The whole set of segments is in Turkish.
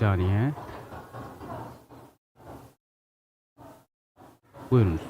saniye. Buyurunuz.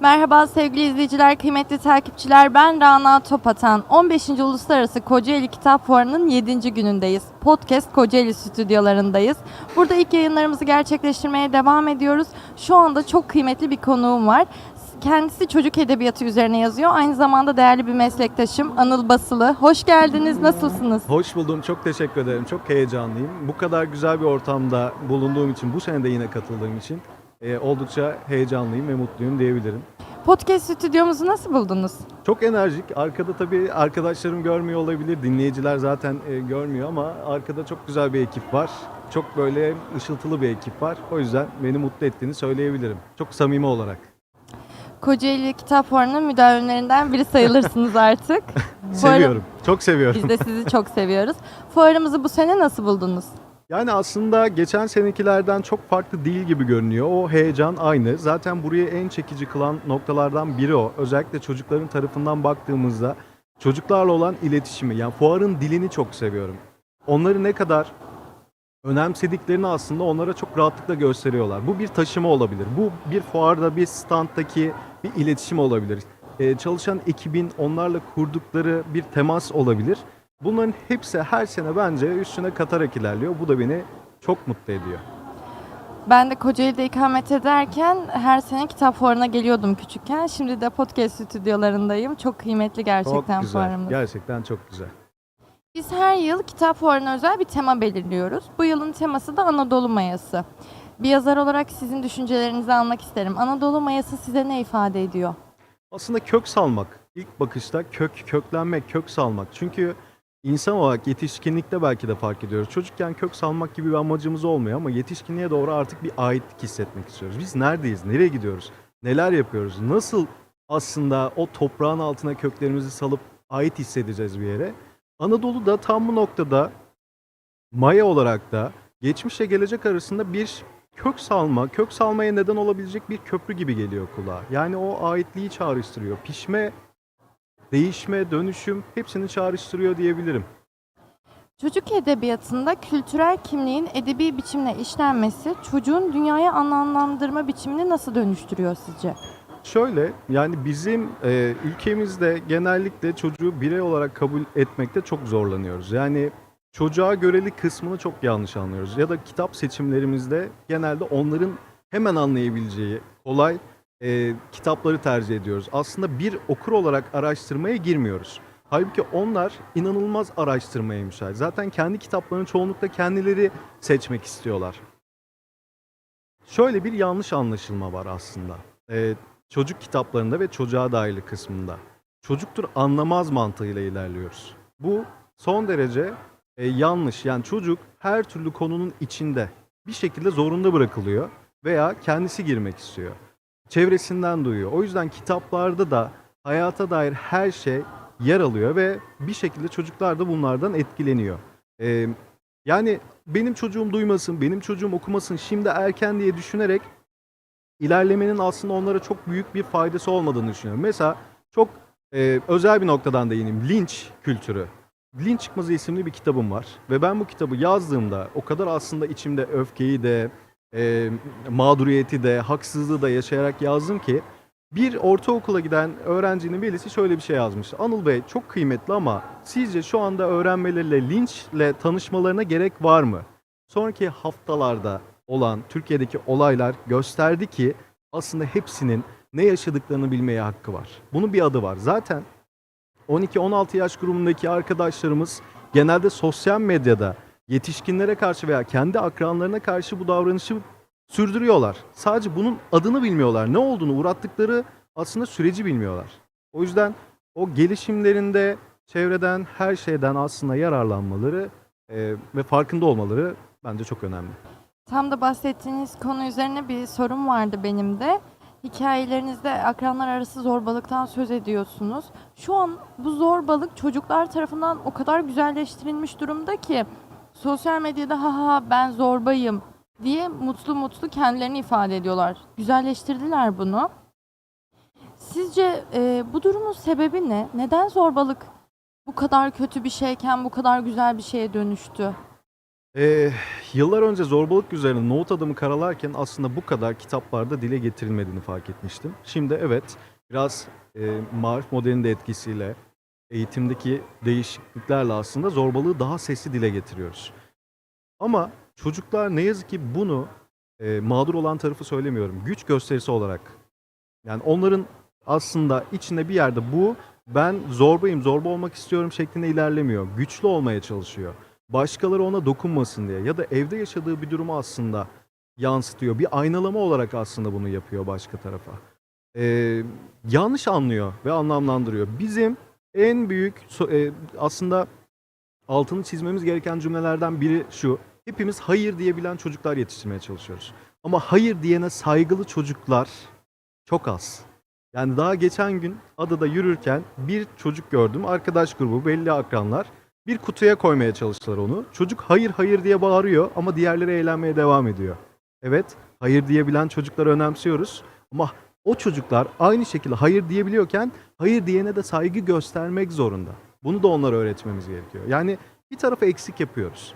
Merhaba sevgili izleyiciler, kıymetli takipçiler. Ben Rana Topatan. 15. Uluslararası Kocaeli Kitap Fuarı'nın 7. günündeyiz. Podcast Kocaeli stüdyolarındayız. Burada ilk yayınlarımızı gerçekleştirmeye devam ediyoruz. Şu anda çok kıymetli bir konuğum var. Kendisi çocuk edebiyatı üzerine yazıyor. Aynı zamanda değerli bir meslektaşım Anıl Basılı. Hoş geldiniz. Nasılsınız? Hoş buldum. Çok teşekkür ederim. Çok heyecanlıyım. Bu kadar güzel bir ortamda bulunduğum için, bu sene de yine katıldığım için e, oldukça heyecanlıyım ve mutluyum diyebilirim. Podcast stüdyomuzu nasıl buldunuz? Çok enerjik. Arkada tabii arkadaşlarım görmüyor olabilir. Dinleyiciler zaten e, görmüyor ama arkada çok güzel bir ekip var. Çok böyle ışıltılı bir ekip var. O yüzden beni mutlu ettiğini söyleyebilirim. Çok samimi olarak. Kocaeli Kitap Fuarı'nın müdavimlerinden biri sayılırsınız artık. Seviyorum. Çok seviyorum. Biz de sizi çok seviyoruz. Fuarımızı bu sene nasıl buldunuz? Yani aslında geçen senekilerden çok farklı değil gibi görünüyor. O heyecan aynı. Zaten burayı en çekici kılan noktalardan biri o. Özellikle çocukların tarafından baktığımızda çocuklarla olan iletişimi. Yani fuarın dilini çok seviyorum. Onları ne kadar önemsediklerini aslında onlara çok rahatlıkla gösteriyorlar. Bu bir taşıma olabilir. Bu bir fuarda bir standtaki bir iletişim olabilir. Ee, çalışan ekibin onlarla kurdukları bir temas olabilir. Bunların hepsi her sene bence üstüne katarak ilerliyor. Bu da beni çok mutlu ediyor. Ben de Kocaeli'de ikamet ederken her sene kitap fuarına geliyordum küçükken. Şimdi de podcast stüdyolarındayım. Çok kıymetli gerçekten çok güzel. fuarımız. Gerçekten çok güzel. Biz her yıl kitap fuarına özel bir tema belirliyoruz. Bu yılın teması da Anadolu Mayası. Bir yazar olarak sizin düşüncelerinizi almak isterim. Anadolu Mayası size ne ifade ediyor? Aslında kök salmak. İlk bakışta kök, köklenmek, kök salmak. Çünkü insan olarak yetişkinlikte belki de fark ediyoruz. Çocukken kök salmak gibi bir amacımız olmuyor ama yetişkinliğe doğru artık bir aitlik hissetmek istiyoruz. Biz neredeyiz? Nereye gidiyoruz? Neler yapıyoruz? Nasıl aslında o toprağın altına köklerimizi salıp ait hissedeceğiz bir yere? Anadolu da tam bu noktada Maya olarak da geçmişle gelecek arasında bir kök salma, kök salmaya neden olabilecek bir köprü gibi geliyor kulağa. Yani o aitliği çağrıştırıyor. Pişme, değişme, dönüşüm hepsini çağrıştırıyor diyebilirim. Çocuk edebiyatında kültürel kimliğin edebi biçimle işlenmesi çocuğun dünyaya anlamlandırma biçimini nasıl dönüştürüyor sizce? Şöyle yani bizim e, ülkemizde genellikle çocuğu birey olarak kabul etmekte çok zorlanıyoruz. Yani çocuğa göreli kısmını çok yanlış anlıyoruz. Ya da kitap seçimlerimizde genelde onların hemen anlayabileceği kolay e, kitapları tercih ediyoruz. Aslında bir okur olarak araştırmaya girmiyoruz. Halbuki onlar inanılmaz araştırmaya müsait. Zaten kendi kitaplarını çoğunlukla kendileri seçmek istiyorlar. Şöyle bir yanlış anlaşılma var aslında. Ee, çocuk kitaplarında ve çocuğa dair kısmında. Çocuktur anlamaz mantığıyla ilerliyoruz. Bu son derece e, yanlış. Yani çocuk her türlü konunun içinde bir şekilde zorunda bırakılıyor veya kendisi girmek istiyor. Çevresinden duyuyor. O yüzden kitaplarda da hayata dair her şey yer alıyor ve bir şekilde çocuklar da bunlardan etkileniyor. Ee, yani benim çocuğum duymasın, benim çocuğum okumasın şimdi erken diye düşünerek ilerlemenin aslında onlara çok büyük bir faydası olmadığını düşünüyorum. Mesela çok e, özel bir noktadan değineyim. Linç kültürü. Linç Çıkmazı isimli bir kitabım var. Ve ben bu kitabı yazdığımda o kadar aslında içimde öfkeyi de, e, mağduriyeti de, haksızlığı da yaşayarak yazdım ki bir ortaokula giden öğrencinin birisi şöyle bir şey yazmış. Anıl Bey çok kıymetli ama sizce şu anda öğrenmeleriyle linçle tanışmalarına gerek var mı? Sonraki haftalarda olan Türkiye'deki olaylar gösterdi ki aslında hepsinin ne yaşadıklarını bilmeye hakkı var. Bunun bir adı var. Zaten 12-16 yaş grubundaki arkadaşlarımız genelde sosyal medyada yetişkinlere karşı veya kendi akranlarına karşı bu davranışı sürdürüyorlar. Sadece bunun adını bilmiyorlar. Ne olduğunu uğrattıkları aslında süreci bilmiyorlar. O yüzden o gelişimlerinde çevreden her şeyden aslında yararlanmaları e, ve farkında olmaları bence çok önemli. Tam da bahsettiğiniz konu üzerine bir sorum vardı benim de. Hikayelerinizde akranlar arası zorbalıktan söz ediyorsunuz. Şu an bu zorbalık çocuklar tarafından o kadar güzelleştirilmiş durumda ki sosyal medyada ha ha ben zorbayım diye mutlu mutlu kendilerini ifade ediyorlar. Güzelleştirdiler bunu. Sizce e, bu durumun sebebi ne? Neden zorbalık bu kadar kötü bir şeyken bu kadar güzel bir şeye dönüştü? Ee, yıllar önce zorbalık üzerine nohut adımı karalarken aslında bu kadar kitaplarda dile getirilmediğini fark etmiştim. Şimdi evet biraz e, marif modelinin de etkisiyle eğitimdeki değişikliklerle aslında zorbalığı daha sesli dile getiriyoruz. Ama çocuklar ne yazık ki bunu e, mağdur olan tarafı söylemiyorum. Güç gösterisi olarak yani onların aslında içinde bir yerde bu ben zorbayım, zorba olmak istiyorum şeklinde ilerlemiyor. Güçlü olmaya çalışıyor. Başkaları ona dokunmasın diye ya da evde yaşadığı bir durumu aslında yansıtıyor. Bir aynalama olarak aslında bunu yapıyor başka tarafa. Ee, yanlış anlıyor ve anlamlandırıyor. Bizim en büyük e, aslında altını çizmemiz gereken cümlelerden biri şu. Hepimiz hayır diyebilen çocuklar yetiştirmeye çalışıyoruz. Ama hayır diyene saygılı çocuklar çok az. Yani daha geçen gün adada yürürken bir çocuk gördüm. Arkadaş grubu, belli akranlar. Bir kutuya koymaya çalıştılar onu. Çocuk hayır hayır diye bağırıyor ama diğerleri eğlenmeye devam ediyor. Evet, hayır diyebilen çocukları önemsiyoruz. Ama o çocuklar aynı şekilde hayır diyebiliyorken hayır diyene de saygı göstermek zorunda. Bunu da onlara öğretmemiz gerekiyor. Yani bir tarafı eksik yapıyoruz.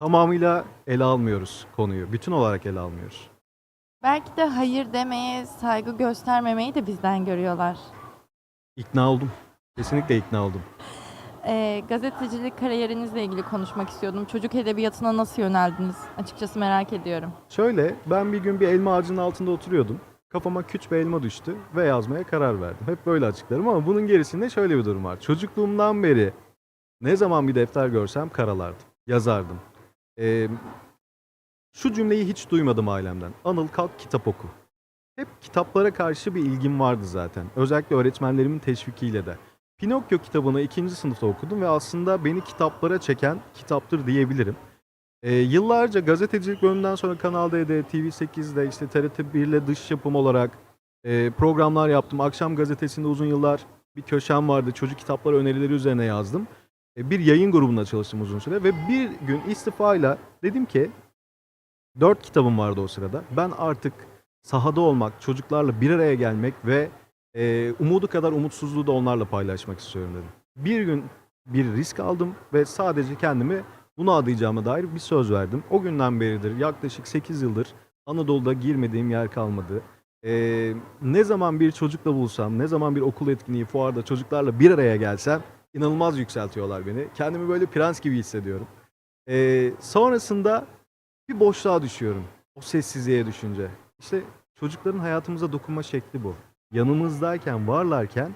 Tamamıyla ele almıyoruz konuyu. Bütün olarak ele almıyoruz. Belki de hayır demeye, saygı göstermemeyi de bizden görüyorlar. İkna oldum. Kesinlikle ikna oldum. Ee, gazetecilik kariyerinizle ilgili konuşmak istiyordum. Çocuk edebiyatına nasıl yöneldiniz? Açıkçası merak ediyorum. Şöyle ben bir gün bir elma ağacının altında oturuyordum. Kafama küç bir elma düştü ve yazmaya karar verdim. Hep böyle açıklarım ama bunun gerisinde şöyle bir durum var. Çocukluğumdan beri ne zaman bir defter görsem karalardım, yazardım. Ee, şu cümleyi hiç duymadım ailemden. Anıl kalk kitap oku. Hep kitaplara karşı bir ilgim vardı zaten. Özellikle öğretmenlerimin teşvikiyle de. Pinokyo kitabını ikinci sınıfta okudum ve aslında beni kitaplara çeken kitaptır diyebilirim. Ee, yıllarca gazetecilik bölümünden sonra Kanal D'de, TV8'de, işte TRT 1'le dış yapım olarak e, programlar yaptım. Akşam gazetesinde uzun yıllar bir köşem vardı. Çocuk kitapları önerileri üzerine yazdım. E, bir yayın grubunda çalıştım uzun süre ve bir gün istifayla dedim ki dört kitabım vardı o sırada. Ben artık sahada olmak, çocuklarla bir araya gelmek ve e, umudu kadar umutsuzluğu da onlarla paylaşmak istiyorum dedim. Bir gün bir risk aldım ve sadece kendimi buna adayacağıma dair bir söz verdim. O günden beridir yaklaşık 8 yıldır Anadolu'da girmediğim yer kalmadı. Ee, ne zaman bir çocukla bulsam, ne zaman bir okul etkinliği, fuarda çocuklarla bir araya gelsem inanılmaz yükseltiyorlar beni. Kendimi böyle prens gibi hissediyorum. Ee, sonrasında bir boşluğa düşüyorum. O sessizliğe düşünce. İşte çocukların hayatımıza dokunma şekli bu. Yanımızdayken, varlarken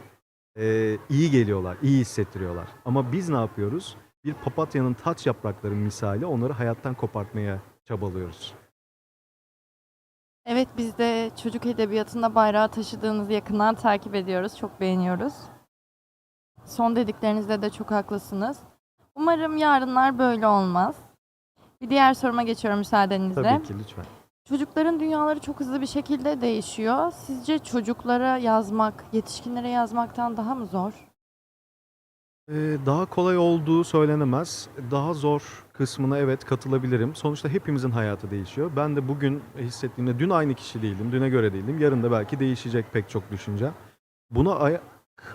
e, iyi geliyorlar, iyi hissettiriyorlar. Ama biz ne yapıyoruz? Bir papatyanın taç yaprakları misali onları hayattan kopartmaya çabalıyoruz. Evet biz de çocuk edebiyatında bayrağı taşıdığınızı yakından takip ediyoruz. Çok beğeniyoruz. Son dediklerinizde de çok haklısınız. Umarım yarınlar böyle olmaz. Bir diğer soruma geçiyorum müsaadenizle. Tabii ki lütfen. Çocukların dünyaları çok hızlı bir şekilde değişiyor. Sizce çocuklara yazmak, yetişkinlere yazmaktan daha mı zor? Ee, daha kolay olduğu söylenemez. Daha zor kısmına evet katılabilirim. Sonuçta hepimizin hayatı değişiyor. Ben de bugün hissettiğimde dün aynı kişi değildim, düne göre değildim. Yarın da belki değişecek pek çok düşünce. Buna ayak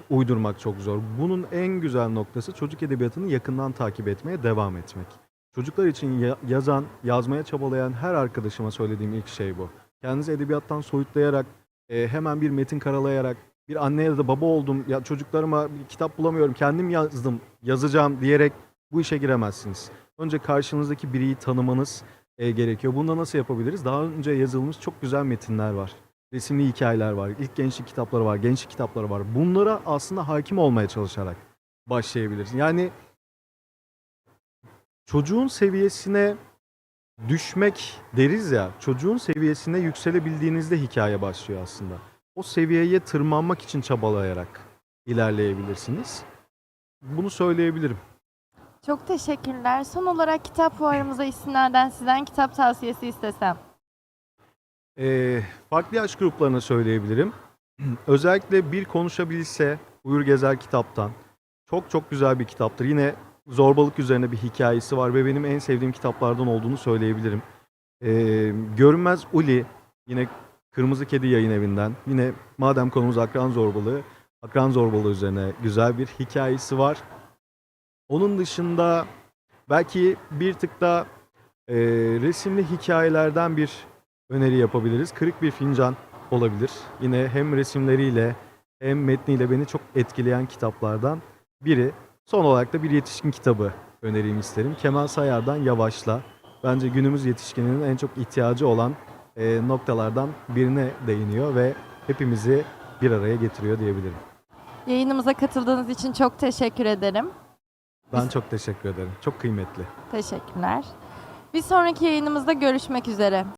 uydurmak çok zor. Bunun en güzel noktası çocuk edebiyatını yakından takip etmeye devam etmek. Çocuklar için ya- yazan, yazmaya çabalayan her arkadaşıma söylediğim ilk şey bu. Kendinizi edebiyattan soyutlayarak, e, hemen bir metin karalayarak, bir anne ya da baba oldum, ya çocuklarıma bir kitap bulamıyorum, kendim yazdım, yazacağım diyerek bu işe giremezsiniz. Önce karşınızdaki biriyi tanımanız e, gerekiyor. Bunu da nasıl yapabiliriz? Daha önce yazılmış çok güzel metinler var. Resimli hikayeler var, ilk gençlik kitapları var, gençlik kitapları var. Bunlara aslında hakim olmaya çalışarak başlayabilirsin. Yani çocuğun seviyesine düşmek deriz ya, çocuğun seviyesine yükselebildiğinizde hikaye başlıyor aslında. O seviyeye tırmanmak için çabalayarak ilerleyebilirsiniz. Bunu söyleyebilirim. Çok teşekkürler. Son olarak kitap fuarımıza isimlerden sizden kitap tavsiyesi istesem. Ee, farklı yaş gruplarına söyleyebilirim. Özellikle bir konuşabilse Uyur Gezer kitaptan. Çok çok güzel bir kitaptır. Yine zorbalık üzerine bir hikayesi var ve benim en sevdiğim kitaplardan olduğunu söyleyebilirim. Ee, Görünmez Uli yine Kırmızı Kedi Yayın Evi'nden. Yine madem konumuz akran zorbalığı, akran zorbalığı üzerine güzel bir hikayesi var. Onun dışında Belki bir tık da e, resimli hikayelerden bir öneri yapabiliriz. Kırık bir fincan olabilir. Yine hem resimleriyle hem metniyle beni çok etkileyen kitaplardan biri. Son olarak da bir yetişkin kitabı önereyim isterim. Kemal Sayar'dan Yavaşla. Bence günümüz yetişkininin en çok ihtiyacı olan e, noktalardan birine değiniyor ve hepimizi bir araya getiriyor diyebilirim. Yayınımıza katıldığınız için çok teşekkür ederim. Ben çok teşekkür ederim. Çok kıymetli. Teşekkürler. Bir sonraki yayınımızda görüşmek üzere.